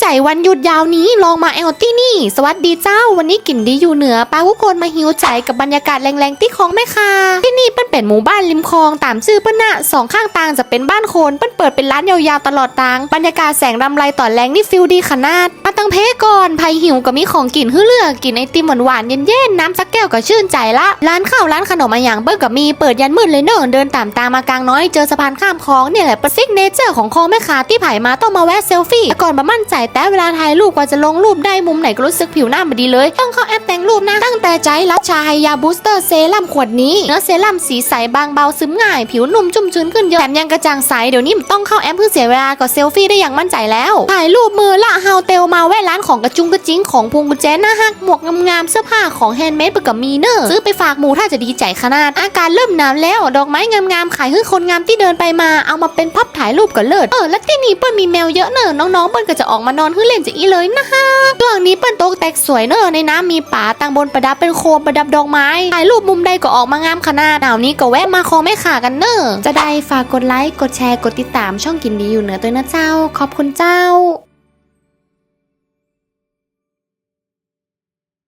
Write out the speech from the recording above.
ใจวันหยุดยาวนี้ลองมาแอลที่นี่ สวัสดีเจ้า วันนี้กินดีอยู่เหนือปลาทุกคนมาหิวใจกับบรรยากาศแรงๆที่คลองแม่คาที่นี่เป็นเป็นหมู่บ้านริมคลองตามชื่อเปิ้นน่ะสองข้างทางจะเป็นบ้านโคนเปิ้นเปิดเป็นร้านยาวๆตลอดทางบรรยากาศแสงรำไรต่อแรงนี่ฟิลดีขนาด ตั้งเพก่อนไผหิวก็มีของกินฮื้อเลือกกินไอติมหวานๆเย็นๆน้ำสักแก้วก็ชื่นใจละ ร้านข้าวร้านขนมมาอย่างเปิ้ลก็มีเปิดยันมืดเลยเนอะเดินตามตามมากลางน้อยเจอสะพานข้ามคลองเนี่ยแหละประซิกเนเจอร์ของคลองแม่ค้าที่ไผ่มาต้องมาแวะเซลฟี่แต่ก่อนมามั่นใจแต่เวลาถ่ายรูปกว่าจะลงรูปได้มุมไหนก็รู้สึกผิวหน้าไม่ดีเลย ต้องเข้าแอปแต่งรูปนะตั้งแต่ใจรับชาไฮยาบูสเตอร์เซรั่มขวดนี้เนื้อเซรั่มสีใสบางเบาซึมง่าย ผิวนุ่มชุ่มชื้นขึ้นเยอะแถมยังกระจ่างใสเดี๋ยวนี้ต้องเข้าแอปเพื่อเสียเวลาก็เซลฟี่ได้อย่างมั่นใจแล้วถ่ายรูปมือละเฮาเตลมาแวะร้านของกระจุงกระจิงของพวงกุญแจหน้าฮักหมวกงามๆเสื้อผ้าของแฮนด์เมดปกับมีเนอร์ซื้อไปฝากหมูถ้าจะดีใจขนาด อากาศเริ่มหนาวแล้ว ดอกไม้งามๆขายให้คนงามที่เดินไปมาเอามาเป็นพับถ่ายรูปก็เลิศเออแล้วที่นี่เปิ้ลมีแมวเยอะเนอะน้องๆเปิ้ลก็จะออกมานอนขึ้นเล่นจะอีเลยนะฮะช่วงนี้เปิ้ลโต๊ะแตกสวยเนอะในน้ำมีป่าตังบนประดับเป็นโคมประดับดอกไม้ถ่ายรูปมุมใดก็ออกมางามขนาดหนาวนี้ก็แวะมาคองแม่ขากันเนอะจะได้ฝากกดไลค์กดแชร์กดติดตามช่องกินดีอยู่เหนือตัวนะเจ้า ขอบคุณเจ้า